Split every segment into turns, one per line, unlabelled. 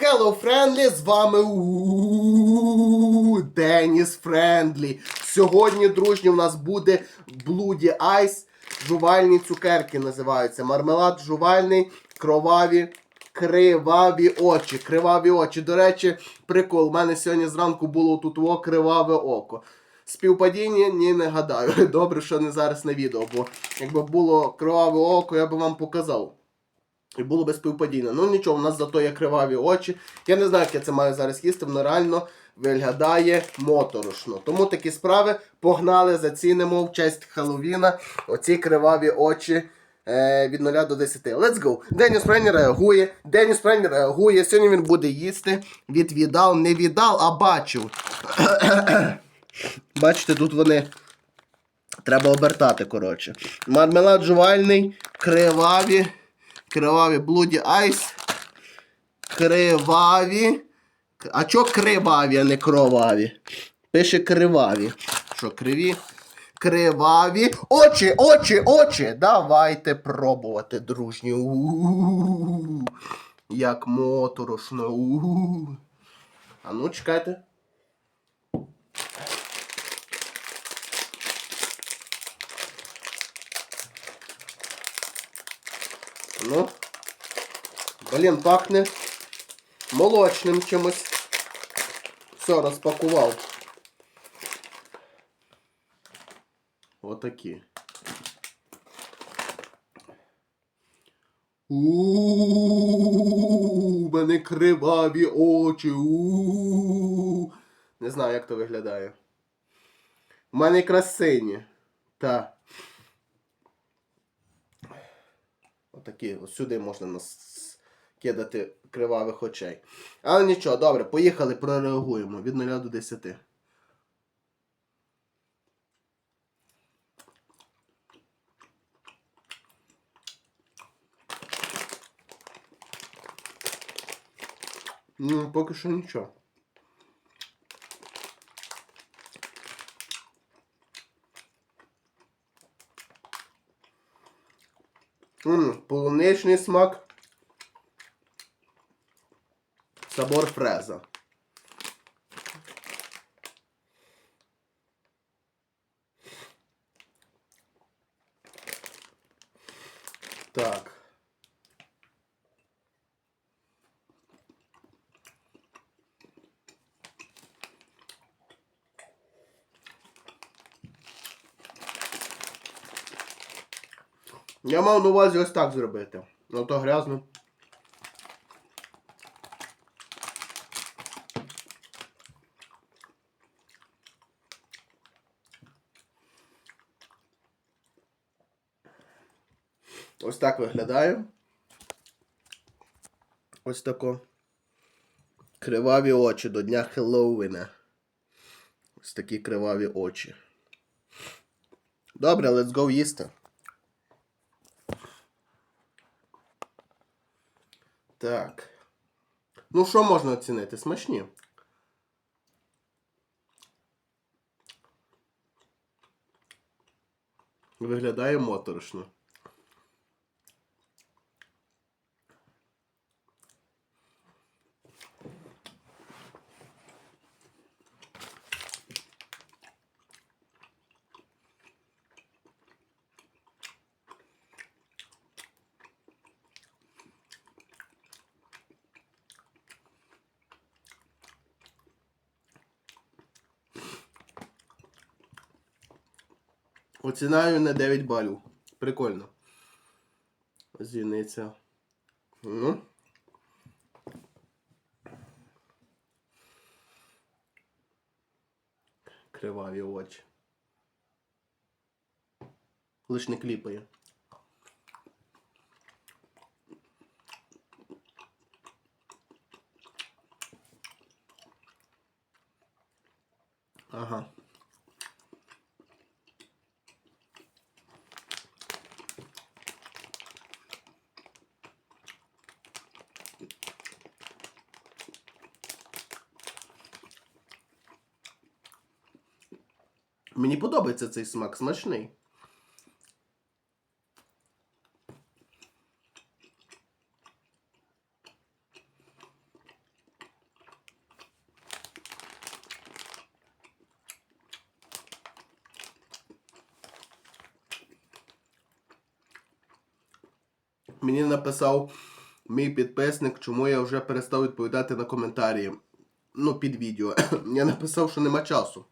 Hello, Friendly, з вами Деніс Френдлі. Сьогодні, дружні, у нас буде Bloody Ice. Жувальні цукерки називаються. Мармелад жувальний, кроваві, криваві очі. Криваві очі. До речі, прикол. У мене сьогодні зранку було тут о криваве око. Співпадіння ні, не гадаю. Добре, що не зараз на відео, бо якби було криваве око, я би вам показав. І було би співпадіння. Ну нічого, у нас зато є криваві очі. Я не знаю, як я це маю зараз їсти, воно реально виглядає моторошно. Тому такі справи погнали, зацінимо в честь Хеллоуіна оці криваві очі. е, Від 0 до 10. Let's go. Деніс Прені реагує. Деніс Прені реагує. Сьогодні він буде їсти. Відвідав, не віддав, а бачив. Бачите, тут вони. Треба обертати, коротше. Мармелад жувальний, криваві. Криваві Bloody Ice. Криваві. А чо криваві, а не кроваві? Пише криваві. Що, криві? Криваві. Очі, очі, очі. Давайте пробувати, дружні. У-у-у. Як моторошно. У-у-у. А ну, чекайте. Ну. Блін, пахне молочним чимось. Все, розпакував. Отакі. У мене криваві очі. У Не знаю, як то виглядає. У мене якраз сині. Та. Отакі, ось сюди можна нас кидати кривавих очей. Але нічого, добре, поїхали, прореагуємо від 0 до 10. Ну, поки що нічого. Полуничний смак. Собор фреза. Так. Я мав на увазі ось так зробити. Ну то грязно. Ось так виглядає. Ось тако. Криваві очі до Дня Хеллоуіна. Ось такі криваві очі. Добре, let's go їсти. Так. Ну, що можна оцінити? Смачні. Виглядає моторошно. Оцінаю на 9 балів. Прикольно. Зіниця. Ну. Криваві очі. Лиш не кліпає. Ага. Мені подобається цей смак смачний. Мені написав мій підписник, чому я вже перестав відповідати на коментарі. Ну, під відео. Я написав, що нема часу.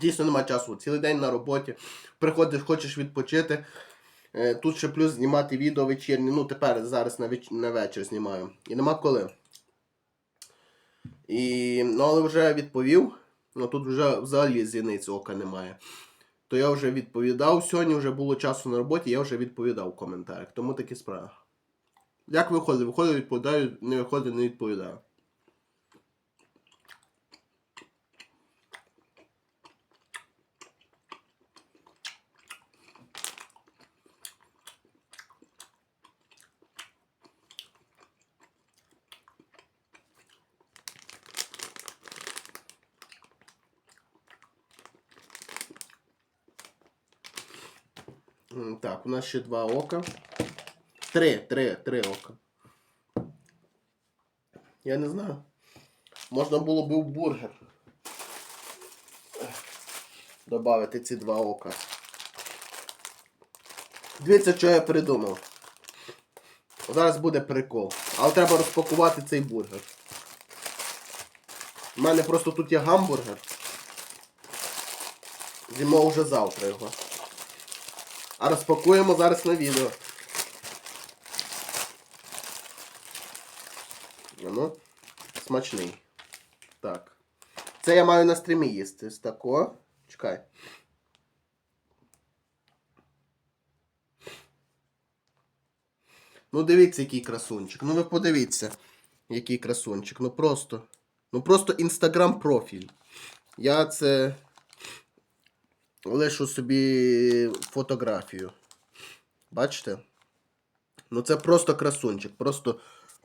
Дійсно нема часу. Цілий день на роботі. Приходиш, хочеш відпочити. Е, Тут ще плюс знімати відео вечірні. Ну, тепер зараз на, веч... на вечір знімаю. І нема коли. І... Ну, але вже відповів. Ну тут вже взагалі зіниці ока немає. То я вже відповідав. Сьогодні вже було часу на роботі, я вже відповідав в коментарях. Тому такі справи. Як виходить? Виходить, відповідаю, не виходить, не відповідаю. Так, у нас ще два ока. Три, три, три ока. Я не знаю. Можна було би в бургер. Добавити ці два ока. Дивіться, що я придумав. Зараз буде прикол. Але треба розпакувати цей бургер. У мене просто тут є гамбургер. З'їмо вже завтра його. А розпакуємо зараз на відео. Ну, смачний. Так. Це я маю на стрімі їсти. Ось тако. Чекай. Ну дивіться, який красунчик. Ну ви подивіться, який красунчик. Ну просто. Ну просто інстаграм профіль. Я це лишу собі фотографію. Бачите? Ну це просто красунчик, просто,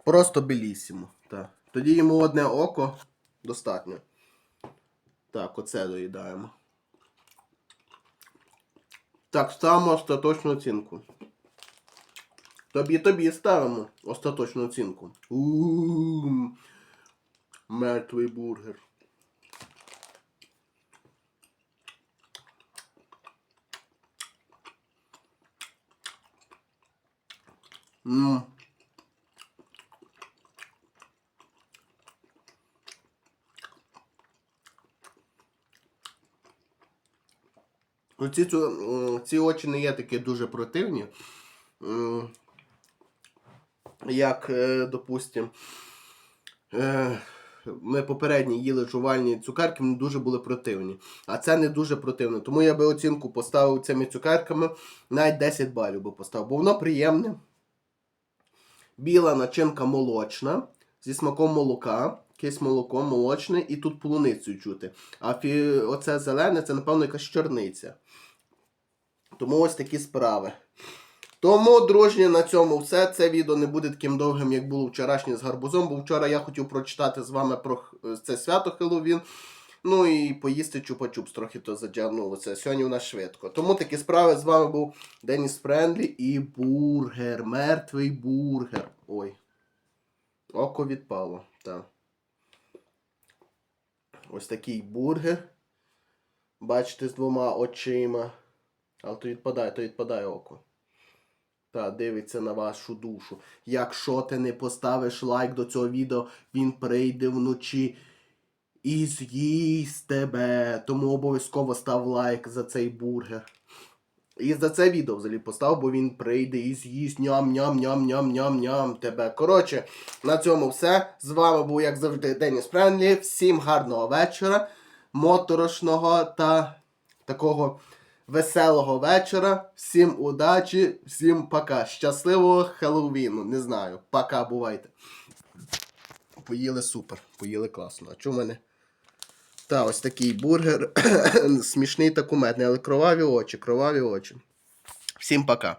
просто белісімо. Так. Тоді йому одне око достатньо. Так, оце доїдаємо. Так, ставимо остаточну оцінку. Тобі тобі ставимо остаточну оцінку. У-у-у. Мертвий бургер. Ну. М, ці очі не є такі дуже противні. Як, е, допустим, е, ми попередні їли жувальні цукерки, вони дуже були противні. А це не дуже противне. Тому я би оцінку поставив цими цукерками навіть 10 балів би поставив, бо воно приємне. Біла начинка молочна зі смаком молока, якесь молоко молочне, і тут полуницю чути. А фі... оце зелене це, напевно, якась чорниця. Тому ось такі справи. Тому, дружні, на цьому все. Це відео не буде таким довгим, як було вчорашнє з гарбузом, бо вчора я хотів прочитати з вами про це свято Хеллоуін. Ну і поїсти чупа-чупс трохи то затягнулося. Сьогодні у нас швидко. Тому такі справи з вами був Деніс Френдлі і бургер. Мертвий бургер. Ой. Око відпало. Так. Ось такий бургер. Бачите, з двома очима. Але то відпадає, то відпадає око. Та дивиться на вашу душу. Якщо ти не поставиш лайк до цього відео, він прийде вночі і з'їсть тебе. Тому обов'язково став лайк за цей бургер. І за це відео взагалі постав, бо він прийде і з'їсть ням-ням-ням-ням-ням-ням тебе. Коротше, на цьому все. З вами був, як завжди, Деніс Френлі. Всім гарного вечора, моторошного та такого веселого вечора. Всім удачі, всім пока. Щасливого Хеллоуіну. Не знаю. Пока, бувайте. Поїли супер, поїли класно. А чому мене? Та, ось такий бургер. Смішний та кумедний, але кроваві очі, кроваві очі. Всім пока.